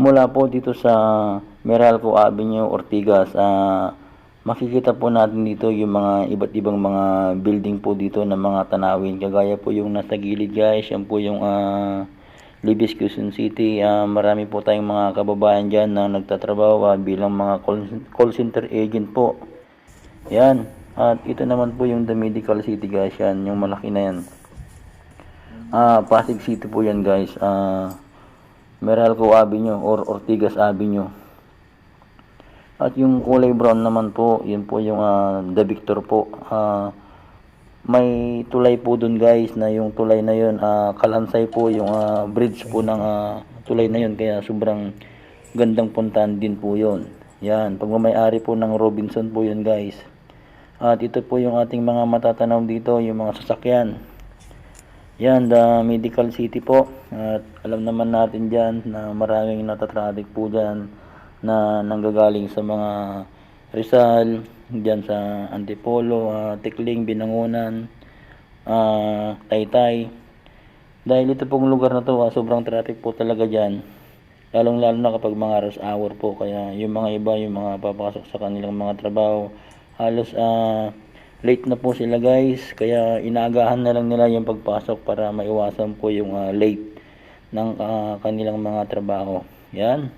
mula po dito sa Meralco Avenue, Ortigas, ah, makikita po natin dito yung mga iba't ibang mga building po dito ng mga tanawin. Kagaya po yung nasa gilid guys, yan po yung ah, Libis, Quezon City. Ah, marami po tayong mga kababayan dyan na nagtatrabaho ah, bilang mga call, center agent po. Yan. At ito naman po yung The Medical City guys. Yan, yung malaki na yan. Ah, Pasig City po yan guys. Ah, Meralco Avenue or Ortigas Avenue. At yung kulay brown naman po, yun po yung ah, The Victor po. Ah, may tulay po dun guys na yung tulay na yun, ah, kalansay po yung ah, bridge po ng ah, tulay na yun. Kaya sobrang gandang puntahan din po yun. Yan, pagmamayari po ng Robinson po yun guys. At ito po yung ating mga matatanaw dito, yung mga sasakyan. Yan, the Medical City po. At alam naman natin dyan na maraming natatraffic po dyan na nanggagaling sa mga Rizal, dyan sa Antipolo, ah, Tikling, Binangunan, ah, Taytay. Dahil ito pong lugar na to, ah, sobrang traffic po talaga dyan. Lalong lalo na kapag mga rush hour po. Kaya yung mga iba, yung mga papasok sa kanilang mga trabaho, halos ah, late na po sila guys. Kaya inaagahan na lang nila yung pagpasok para maiwasan po yung ah, late ng ah, kanilang mga trabaho. Yan.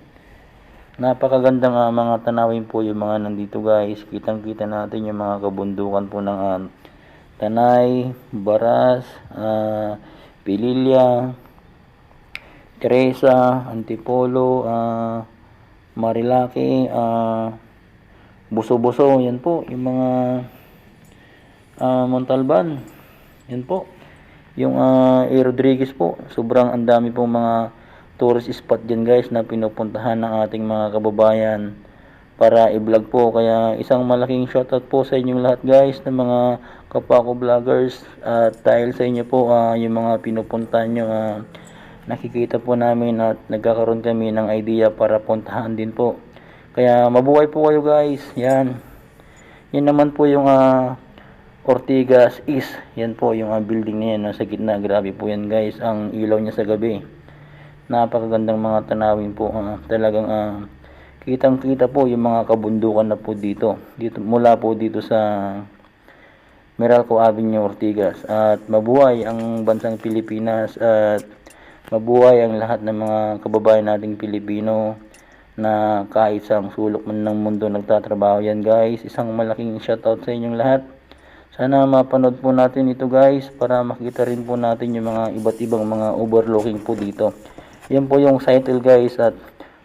Napakagandang ah, mga tanawin po yung mga nandito guys. Kitang-kita natin yung mga kabundukan po ng ah, Tanay, Baras, ah, Pililya, Teresa, Antipolo, ah, Marilaki, ah, Buso-Buso, yan po, yung mga ah, Montalban, yan po. Yung A. Rodriguez po, sobrang ang dami pong mga tourist spot dyan guys na pinupuntahan ng ating mga kababayan para i-vlog po. Kaya isang malaking shoutout po sa inyong lahat guys ng mga kapwa ko vloggers at dahil sa inyo po ah, yung mga pinupuntahan nyo ah, nakikita po namin at nagkakaroon kami ng idea para puntahan din po. Kaya mabuhay po kayo guys. Yan. Yan naman po yung ah, Ortigas East. Yan po yung ah, building na yan nasa gitna. Grabe po yan guys. Ang ilaw niya sa gabi. Napakagandang mga tanawin po. ah. talagang ah, kitang kita po yung mga kabundukan na po dito. dito mula po dito sa Meralco Avenue, Ortigas. At mabuhay ang bansang Pilipinas at mabuhay ang lahat ng mga kababayan nating Pilipino na kahit sa sulok man ng mundo nagtatrabaho yan guys. Isang malaking shoutout sa inyong lahat. Sana mapanood po natin ito guys para makita rin po natin yung mga iba't ibang mga overlooking po dito. Yan po yung title guys at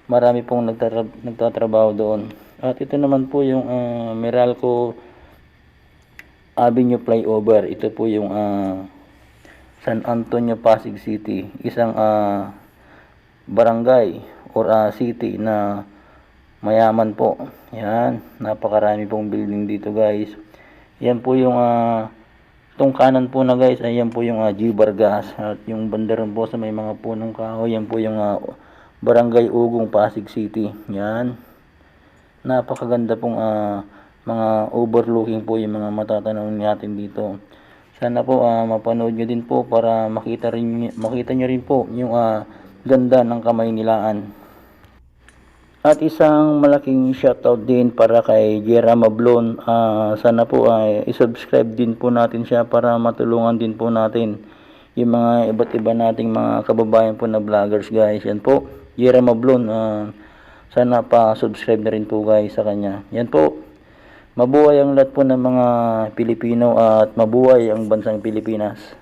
marami pong nagtatra- nagtatrabaho doon. At ito naman po yung ah, Meralco Avenue Flyover. Ito po yung ah, San Antonio, Pasig City. Isang ah, barangay or ah, city na mayaman po. Yan. Napakarami pong building dito guys. Yan po yung ah, itong kanan po na guys. Ayan po yung ah, G. Vargas. At yung bandaron po sa may mga punong kahoy. Yan po yung ah, barangay Ugong, Pasig City. Yan. Napakaganda pong ah, mga overlooking po yung mga matatanaw natin dito. Sana po ah, mapanood nyo din po para makita rin makita nyo rin po yung ah, ganda ng kamay nilaan. At isang malaking shoutout din para kay Jera Mablon. Ah, sana po ay i-subscribe din po natin siya para matulungan din po natin yung mga iba't iba nating mga kababayan po na vloggers guys. Yan po, Jera Mablon. Ah, sana pa subscribe na rin po guys sa kanya. Yan po. Mabuhay ang lahat po ng mga Pilipino at mabuhay ang bansang Pilipinas.